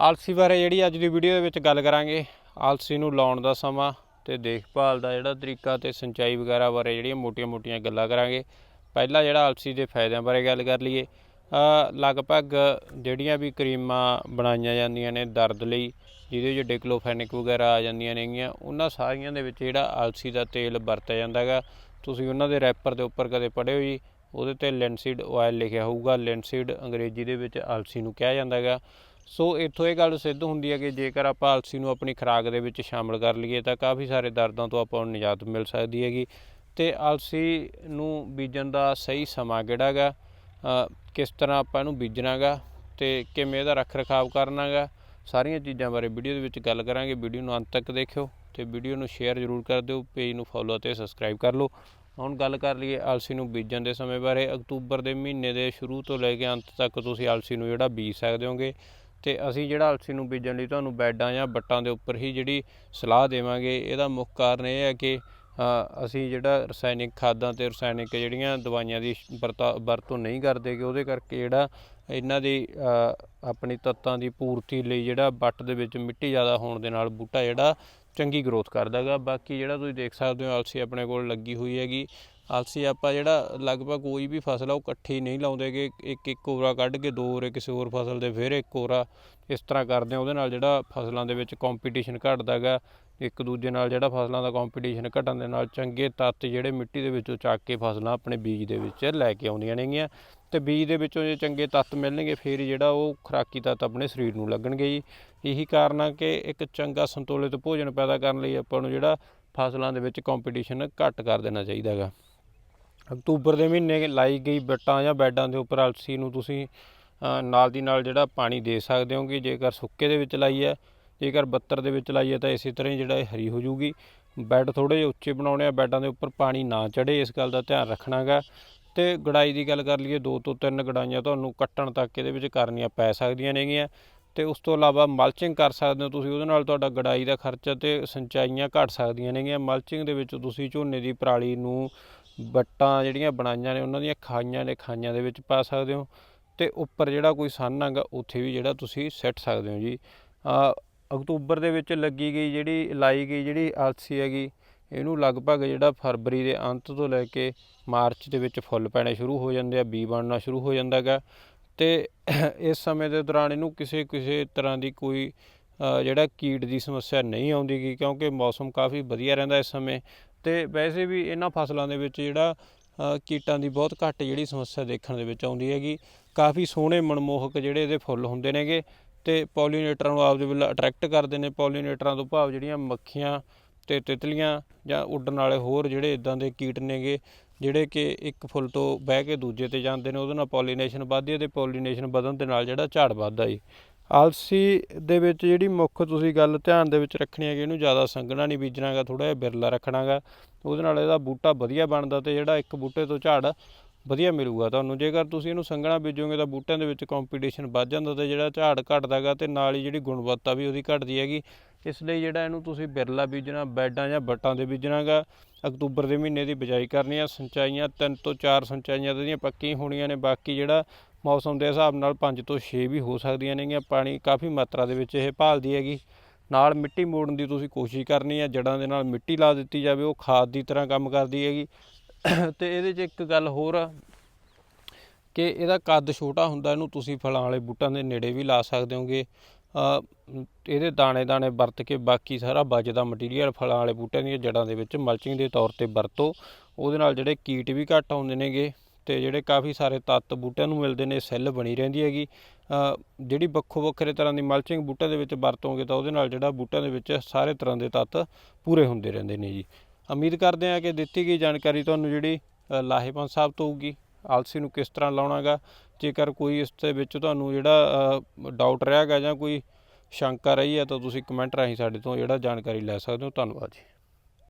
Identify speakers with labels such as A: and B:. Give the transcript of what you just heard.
A: ਆਲਸੀ ਬਾਰੇ ਜਿਹੜੀ ਅੱਜ ਦੀ ਵੀਡੀਓ ਦੇ ਵਿੱਚ ਗੱਲ ਕਰਾਂਗੇ। ਆਲਸੀ ਨੂੰ ਲਾਉਣ ਦਾ ਸਮਾਂ ਤੇ ਦੇਖਭਾਲ ਦਾ ਜਿਹੜਾ ਤਰੀਕਾ ਤੇ ਸਿੰਚਾਈ ਵਗੈਰਾ ਬਾਰੇ ਜਿਹੜੀਆਂ ਮੋਟੀਆਂ-ਮੋਟੀਆਂ ਗੱਲਾਂ ਕਰਾਂਗੇ। ਪਹਿਲਾਂ ਜਿਹੜਾ ਆਲਸੀ ਦੇ ਫਾਇਦਿਆਂ ਬਾਰੇ ਗੱਲ ਕਰ ਲਈਏ। ਲਗਭਗ ਜਿਹੜੀਆਂ ਵੀ ਕਰੀਮਾਂ ਬਣਾਈਆਂ ਜਾਂਦੀਆਂ ਨੇ ਦਰਦ ਲਈ, ਜਿਹਦੇ ਵਿੱਚ ਡਿਕਲੋਫੈਨਿਕ ਵਗੈਰਾ ਆ ਜਾਂਦੀਆਂ ਨੇਗੀਆਂ, ਉਹਨਾਂ ਸਾਰੀਆਂ ਦੇ ਵਿੱਚ ਜਿਹੜਾ ਆਲਸੀ ਦਾ ਤੇਲ ਵਰਤਿਆ ਜਾਂਦਾ ਹੈਗਾ। ਤੁਸੀਂ ਉਹਨਾਂ ਦੇ ਰੈਪਰ ਦੇ ਉੱਪਰ ਕਦੇ ਪੜ੍ਹੇ ਹੋ ਜੀ? ਉਹਦੇ ਤੇ ਲੈਂਸੀਡ ਆਇਲ ਲਿਖਿਆ ਹੋਊਗਾ। ਲੈਂਸੀਡ ਅੰਗਰੇਜ਼ੀ ਦੇ ਵਿੱਚ ਆਲਸੀ ਨੂੰ ਕਿਹਾ ਜਾਂਦਾ ਹੈਗਾ। ਸੋ ਇੱਥੋਂ ਇਹ ਗੱਲ ਸਿੱਧ ਹੁੰਦੀ ਹੈ ਕਿ ਜੇਕਰ ਆਪਾਂ ਅਲਸੀ ਨੂੰ ਆਪਣੀ ਖੁਰਾਕ ਦੇ ਵਿੱਚ ਸ਼ਾਮਲ ਕਰ ਲਈਏ ਤਾਂ ਕਾਫੀ ਸਾਰੇ ਦਰਦਾਂ ਤੋਂ ਆਪਾਂ ਨੂੰ ਨਿਜਾਤ ਮਿਲ ਸਕਦੀ ਹੈਗੀ ਤੇ ਅਲਸੀ ਨੂੰ ਬੀਜਣ ਦਾ ਸਹੀ ਸਮਾਂ ਕਿਹੜਾ ਹੈਗਾ ਕਿਸ ਤਰ੍ਹਾਂ ਆਪਾਂ ਇਹਨੂੰ ਬੀਜਣਾ ਹੈਗਾ ਤੇ ਕਿਵੇਂ ਇਹਦਾ ਰੱਖ ਰਖਾਵ ਕਰਨਾ ਹੈਗਾ ਸਾਰੀਆਂ ਚੀਜ਼ਾਂ ਬਾਰੇ ਵੀਡੀਓ ਦੇ ਵਿੱਚ ਗੱਲ ਕਰਾਂਗੇ। ਵੀਡੀਓ ਨੂੰ ਅੰਤ ਤੱਕ ਦੇਖਿਓ ਤੇ ਵੀਡੀਓ ਨੂੰ ਸ਼ੇਅਰ ਜ਼ਰੂਰ ਕਰ ਦਿਓ, ਪੇਜ ਨੂੰ ਫੋਲੋ ਅਤੇ ਸਬਸਕ੍ਰਾਈਬ ਕਰ ਲਓ। ਹੁਣ ਗੱਲ ਕਰ ਲਈਏ ਆਲਸੀ ਨੂੰ ਬੀਜਣ ਦੇ ਸਮੇਂ ਬਾਰੇ। ਅਕਤੂਬਰ ਦੇ ਮਹੀਨੇ ਦੇ ਸ਼ੁਰੂ ਤੋਂ ਲੈ ਕੇ ਅੰਤ ਤੱਕ ਤੁਸੀਂ ਆਲਸੀ ਨੂੰ ਜਿਹੜਾ ਬੀਜ ਸਕਦੇ ਹੋਗੇ। ਤੇ ਅਸੀਂ ਜਿਹੜਾ ਅਲਸੀ ਨੂੰ ਬੀਜਣ ਲਈ ਤੁਹਾਨੂੰ ਬੈਡਾਂ ਜਾਂ ਵੱਟਾਂ ਦੇ ਉੱਪਰ ਹੀ ਜਿਹੜੀ ਸਲਾਹ ਦੇਵਾਂਗੇ, ਇਹਦਾ ਮੁੱਖ ਕਾਰਨ ਇਹ ਹੈ ਕਿ ਅਸੀਂ ਜਿਹੜਾ ਰਸਾਇਣਿਕ ਖਾਦਾਂ ਤੇ ਰਸਾਇਣਿਕ ਜਿਹੜੀਆਂ ਦਵਾਈਆਂ ਦੀ ਵਰਤਾ- ਵਰਤੋਂ ਨਹੀਂ ਕਰਦੇ ਕਿ ਉਹਦੇ ਕਰਕੇ ਜਿਹੜਾ ਇਹਨਾਂ ਦੀ ਆਪਣੀ ਤੱਤਾਂ ਦੀ ਪੂਰਤੀ ਲਈ ਜਿਹੜਾ ਵੱਟ ਦੇ ਵਿੱਚ ਮਿੱਟੀ ਜ਼ਿਆਦਾ ਹੋਣ ਦੇ ਨਾਲ ਬੂਟਾ ਜਿਹੜਾ ਚੰਗੀ ਗਰੋਥ ਕਰਦਾ ਹੈਗਾ ਬਾਕੀ ਜਿਹੜਾ ਤੁਸੀਂ ਦੇਖ ਸਕਦੇ ਹੋ, ਅਲਸੀ ਆਪਣੇ ਕੋਲ ਲੱਗੀ ਹੋਈ ਹੈਗੀ। ਅਲਸੀ ਆਪਾਂ ਜਿਹੜਾ ਲਗਭਗ ਕੋਈ ਵੀ ਫਸਲ ਆ, ਉਹ ਇਕੱਠੀ ਨਹੀਂ ਲਾਉਂਦੇ ਕਿ ਇੱਕ ਇੱਕ ਕੋਰਾ ਕੱਢ ਕੇ ਦੋ ਉਰੇ ਕਿਸੇ ਹੋਰ ਫਸਲ ਦੇ ਫਿਰ ਇੱਕ ਕੋਰਾ ਇਸ ਤਰ੍ਹਾਂ ਕਰਦੇ ਆ। ਉਹਦੇ ਨਾਲ ਜਿਹੜਾ ਫਸਲਾਂ ਦੇ ਵਿੱਚ ਕੰਪੀਟੀਸ਼ਨ ਘਟਦਾ ਹੈਗਾ, ਇੱਕ ਦੂਜੇ ਨਾਲ ਜਿਹੜਾ ਫਸਲਾਂ ਦਾ ਕੰਪੀਟੀਸ਼ਨ ਘਟਣ ਦੇ ਨਾਲ ਚੰਗੇ ਤੱਤ ਜਿਹੜੇ ਮਿੱਟੀ ਦੇ ਵਿੱਚੋਂ ਚੱਕ ਕੇ ਫਸਲਾਂ ਆਪਣੇ ਬੀਜ ਦੇ ਵਿੱਚ ਲੈ ਕੇ ਆਉਂਦੀਆਂ ਨੇਗੀਆਂ ਤੇ ਬੀਜ ਦੇ ਵਿੱਚੋਂ ਜੇ ਚੰਗੇ ਤੱਤ ਮਿਲਣਗੇ, ਫਿਰ ਜਿਹੜਾ ਉਹ ਖੁਰਾਕੀ ਤੱਤ ਆਪਣੇ ਸਰੀਰ ਨੂੰ ਲੱਗਣਗੇ ਜੀ। ਇਹੀ ਕਾਰਨ ਆ ਕਿ ਇੱਕ ਚੰਗਾ ਸੰਤੁਲਿਤ ਭੋਜਨ ਪੈਦਾ ਕਰਨ ਲਈ ਆਪਾਂ ਨੂੰ ਜਿਹੜਾ ਫਸਲਾਂ ਦੇ ਵਿੱਚ ਕੰਪੀਟੀਸ਼ਨ ਘੱਟ ਕਰ ਦੇਣਾ ਚਾਹੀਦਾ ਹੈਗਾ। ਅਕਤੂਬਰ ਦੇ ਮਹੀਨੇ ਲਾਈ ਗਈ ਬੱਟਾਂ ਜਾਂ ਬੈਡਾਂ ਦੇ ਉੱਪਰ ਅਲਸੀ ਨੂੰ ਤੁਸੀਂ ਨਾਲ ਦੀ ਨਾਲ ਜਿਹੜਾ ਪਾਣੀ ਦੇ ਸਕਦੇ ਹੋ ਕਿ ਜੇਕਰ ਸੁੱਕੇ ਦੇ ਵਿੱਚ ਲਾਈ ਹੈ, ਜੇਕਰ ਬੱਤਰ ਦੇ ਵਿੱਚ ਲਾਈ ਹੈ ਤਾਂ ਇਸੇ ਤਰ੍ਹਾਂ ਹੀ ਜਿਹੜਾ ਇਹ ਹਰੀ ਹੋ ਜੂਗੀ ਬੈੱਡ ਥੋੜੇ ਜਿਹੇ ਉੱਚੇ ਬਣਾਉਣੇ ਆ, ਬੈੱਡਾਂ ਦੇ ਉੱਪਰ ਪਾਣੀ ਨਾ ਚੜੇ ਇਸ ਗੱਲ ਦਾ ਧਿਆਨ ਰੱਖਣਾਗਾ। ਤੇ ਗੜਾਈ ਦੀ ਗੱਲ ਕਰ ਲਈਏ, ਦੋ ਤੋਂ ਤਿੰਨ ਗੜਾਈਆਂ ਤੁਹਾਨੂੰ ਕੱਟਣ ਤੱਕ ਇਹਦੇ ਵਿੱਚ ਕਰਨੀਆਂ ਪੈ ਸਕਦੀਆਂ ਨੇਗੀਆਂ। ਤੇ ਉਸ ਤੋਂ ਇਲਾਵਾ ਮਲਚਿੰਗ ਕਰ ਸਕਦੇ ਹੋ ਤੁਸੀਂ, ਉਹਦੇ ਨਾਲ ਤੁਹਾਡਾ ਗੜਾਈ ਦਾ ਖਰਚਾ ਤੇ ਸਿੰਚਾਈਆਂ ਘਟ ਸਕਦੀਆਂ ਨੇਗੀਆਂ। ਮਲਚਿੰਗ ਦੇ ਵਿੱਚ ਤੁਸੀਂ ਝੋਨੇ ਦੀ ਪਰਾਲੀ ਨੂੰ ਵੱਟਾਂ ਜਿਹੜੀਆਂ ਬਣਾਈਆਂ ਨੇ, ਉਹਨਾਂ ਦੀਆਂ ਖਾਈਆਂ ਨੇ, ਖਾਈਆਂ ਦੇ ਵਿੱਚ ਪਾ ਸਕਦੇ ਹੋ ਤੇ ਉੱਪਰ ਜਿਹੜਾ ਕੋਈ ਸੰਨ ਹੈਗਾ ਉੱਥੇ ਵੀ ਜਿਹੜਾ ਤੁਸੀਂ ਸਿੱਟ ਸਕਦੇ ਹੋ ਜੀ। ਅਕਤੂਬਰ ਦੇ ਵਿੱਚ ਲੱਗੀ ਗਈ ਜਿਹੜੀ, ਲਾਈ ਗਈ ਜਿਹੜੀ ਅਲਸੀ ਹੈਗੀ, ਇਹਨੂੰ ਲਗਭਗ ਜਿਹੜਾ ਫਰਵਰੀ ਦੇ ਅੰਤ ਤੋਂ ਲੈ ਕੇ ਮਾਰਚ ਦੇ ਵਿੱਚ ਫੁੱਲ ਪੈਣੇ ਸ਼ੁਰੂ ਹੋ ਜਾਂਦੇ ਆ, ਬੀ ਬਣਨਾ ਸ਼ੁਰੂ ਹੋ ਜਾਂਦਾ ਹੈਗਾ। ਤੇ ਇਸ ਸਮੇਂ ਦੇ ਦੌਰਾਨ ਇਹਨੂੰ ਕਿਸੇ ਕਿਸੇ ਤਰ੍ਹਾਂ ਦੀ ਕੋਈ ਜਿਹੜਾ ਕੀਟ ਦੀ ਸਮੱਸਿਆ ਨਹੀਂ ਆਉਂਦੀ ਗੀ, ਕਿਉਂਕਿ ਮੌਸਮ ਕਾਫੀ ਵਧੀਆ ਰਹਿੰਦਾ ਇਸ ਸਮੇਂ। ਤੇ ਵੈਸੇ ਵੀ ਇਹਨਾਂ ਫਸਲਾਂ ਦੇ ਵਿੱਚ ਜਿਹੜਾ ਕੀਟਾਂ ਦੀ ਬਹੁਤ ਘੱਟ ਜਿਹੜੀ ਸਮੱਸਿਆ ਦੇਖਣ ਦੇ ਵਿੱਚ ਆਉਂਦੀ ਹੈਗੀ। ਕਾਫੀ ਸੋਹਣੇ ਮਨਮੋਹਕ ਜਿਹੜੇ ਇਹਦੇ ਫੁੱਲ ਹੁੰਦੇ ਨੇਗੇ ਤੇ ਪੋਲੀਨੇਟਰਾਂ ਨੂੰ ਆਪਦੇ ਵੱਲ ਅਟਰੈਕਟ ਕਰਦੇ ਨੇ। ਪੋਲੀਨੇਟਰਾਂ ਤੋਂ ਭਾਵ ਜਿਹੜੀਆਂ ਮੱਖੀਆਂ ਤੇ ਤਿਤਲੀਆਂ ਜਾਂ ਉੱਡਣ ਵਾਲੇ ਹੋਰ ਜਿਹੜੇ ਇਦਾਂ ਦੇ ਕੀਟ ਨੇਗੇ, ਜਿਹੜੇ ਕਿ ਇੱਕ ਫੁੱਲ ਤੋਂ ਬਹਿ ਕੇ ਦੂਜੇ ਤੇ ਜਾਂਦੇ ਨੇ, ਉਹਦੇ ਨਾਲ ਪੋਲੀਨੇਸ਼ਨ ਵੱਧਦੀ ਹੈ ਤੇ ਪੋਲੀਨੇਸ਼ਨ ਵਧਣ ਦੇ ਨਾਲ ਜਿਹੜਾ ਝਾੜ ਵੱਧਦਾ ਜੀ। ਆਲਸੀ ਦੇ ਵਿੱਚ ਜਿਹੜੀ ਮੁੱਖ ਤੁਸੀਂ ਗੱਲ ਧਿਆਨ ਦੇ ਵਿੱਚ ਰੱਖਣੀ ਹੈ ਕਿ ਇਹਨੂੰ ਜ਼ਿਆਦਾ ਸੰਘਣਾ ਨਹੀਂ ਬੀਜਣਾਗਾ ਥੋੜਾ ਜਿਹਾ ਬਿਰਲਾ ਰੱਖਣਾਗਾ। ਉਹਦੇ ਨਾਲ ਇਹਦਾ ਬੂਟਾ ਵਧੀਆ ਬਣਦਾ ਤੇ ਜਿਹੜਾ ਇੱਕ ਬੂਟੇ ਤੋਂ ਝਾੜ ਵਧੀਆ ਮਿਲੂਗਾ ਤੁਹਾਨੂੰ। ਜੇਕਰ ਤੁਸੀਂ ਇਹਨੂੰ ਸੰਘਣਾ ਬੀਜੋਗੇ ਤਾਂ ਬੂਟਿਆਂ ਦੇ ਵਿੱਚ ਕੰਪੀਟੀਸ਼ਨ ਵੱਧ ਜਾਂਦਾ ਤੇ ਜਿਹੜਾ ਝਾੜ ਘਟਦਾਗਾ ਤੇ ਨਾਲ ਹੀ ਜਿਹੜੀ ਗੁਣਵੱਤਾ ਵੀ ਉਹਦੀ ਘਟਦੀ ਹੈਗੀ। ਇਸ ਲਈ ਜਿਹੜਾ ਇਹਨੂੰ ਤੁਸੀਂ ਬਿਰਲਾ ਬੀਜਣਾ, ਬੈਡਾਂ ਜਾਂ ਬੱਟਾਂ ਦੇ ਬੀਜਣਾਗਾ, ਅਕਤੂਬਰ ਦੇ ਮਹੀਨੇ ਦੀ ਬਿਜਾਈ ਕਰਨੀ ਆ। ਸਿੰਚਾਈਆਂ, ਤਿੰਨ ਤੋਂ ਚਾਰ ਸਿੰਚਾਈਆਂ ਇਹਦੀਆਂ ਪੱਕੀਆਂ ਹੋਣੀਆਂ ਨੇ, ਬਾਕੀ ਜਿਹੜਾ ਮੌਸਮ ਦੇ ਹਿਸਾਬ ਨਾਲ 5 ਤੋਂ 6 ਵੀ ਹੋ ਸਕਦੀਆਂ ਨੇਗੀਆਂ। ਪਾਣੀ ਕਾਫੀ ਮਾਤਰਾ ਦੇ ਵਿੱਚ ਇਹ ਭਾਲਦੀ ਹੈਗੀ। ਨਾਲ ਮਿੱਟੀ ਮੋੜਨ ਦੀ ਤੁਸੀਂ ਕੋਸ਼ਿਸ਼ ਕਰਨੀ ਹੈ ਜੜਾਂ ਦੇ ਨਾਲ ਮਿੱਟੀ ਲਾ ਦਿੱਤੀ ਜਾਵੇ, ਉਹ ਖਾਦ ਦੀ ਤਰ੍ਹਾਂ ਕੰਮ ਕਰਦੀ ਹੈਗੀ। ਤੇ ਇਹਦੇ 'ਚ ਇੱਕ ਗੱਲ ਹੋਰ ਆ, ਕਿ ਇਹਦਾ ਕੱਦ ਛੋਟਾ ਹੁੰਦਾ, ਇਹਨੂੰ ਤੁਸੀਂ ਫਲਾਂ ਵਾਲੇ ਬੂਟਾਂ ਦੇ ਨੇੜੇ ਵੀ ਲਾ ਸਕਦੇ ਹੋਗੇ। ਇਹਦੇ ਦਾਣੇ ਦਾਣੇ ਵਰਤ ਕੇ ਬਾਕੀ ਸਾਰਾ ਬਚਦਾ ਮਟੀਰੀਅਲ ਫਲਾਂ ਵਾਲੇ ਬੂਟਿਆਂ ਦੀਆਂ ਜੜਾਂ ਦੇ ਵਿੱਚ ਮਲਚਿੰਗ ਦੇ ਤੌਰ ਤੇ ਵਰਤੋ। ਉਹਦੇ ਨਾਲ ਜਿਹੜੇ ਕੀਟ ਵੀ ਘੱਟ ਆਉਂਦੇ ਨੇਗੇ ਤੇ ਜਿਹੜੇ ਕਾਫੀ ਸਾਰੇ ਤੱਤ ਬੂਟਿਆਂ ਨੂੰ ਮਿਲਦੇ ਨੇ ਸੈੱਲ ਬਣੀ ਰਹਿੰਦੀ ਹੈਗੀ। ਜਿਹੜੀ ਵੱਖੋ ਵੱਖਰੇ ਤਰ੍ਹਾਂ ਦੀ ਮਲਚਿੰਗ ਬੂਟਿਆਂ ਦੇ ਵਿੱਚ ਵਰਤੋਂਗੇ ਤਾਂ ਉਹਦੇ ਨਾਲ ਜਿਹੜਾ ਬੂਟਿਆਂ ਦੇ ਵਿੱਚ ਸਾਰੇ ਤਰ੍ਹਾਂ ਦੇ ਤੱਤ ਪੂਰੇ ਹੁੰਦੇ ਰਹਿੰਦੇ ਨੇ ਜੀ। ਉਮੀਦ ਕਰਦੇ ਹਾਂ ਕਿ ਦਿੱਤੀ ਗਈ ਜਾਣਕਾਰੀ ਤੁਹਾਨੂੰ ਜਿਹੜੀ ਅ, ਸਾਹਿਬ ਤੋਂ ਹੋਊਗੀ। ਆਲਸੀ ਨੂੰ ਕਿਸ ਤਰ੍ਹਾਂ ਲਾਉਣਾਗਾ, ਜੇਕਰ ਕੋਈ ਇਸ ਦੇ ਵਿੱਚ ਤੁਹਾਨੂੰ ਜਿਹੜਾ ਡਾਊਟ ਰਿਹਾ ਹੈਗਾ ਜਾਂ ਕੋਈ ਸ਼ੰਕਾ ਰਹੀ ਹੈ ਤਾਂ ਤੁਸੀਂ ਕਮੈਂਟ ਰਾਹੀਂ ਸਾਡੇ ਤੋਂ ਜਿਹੜਾ ਜਾਣਕਾਰੀ ਲੈ ਸਕਦੇ ਹੋ। ਧੰਨਵਾਦ ਜੀ।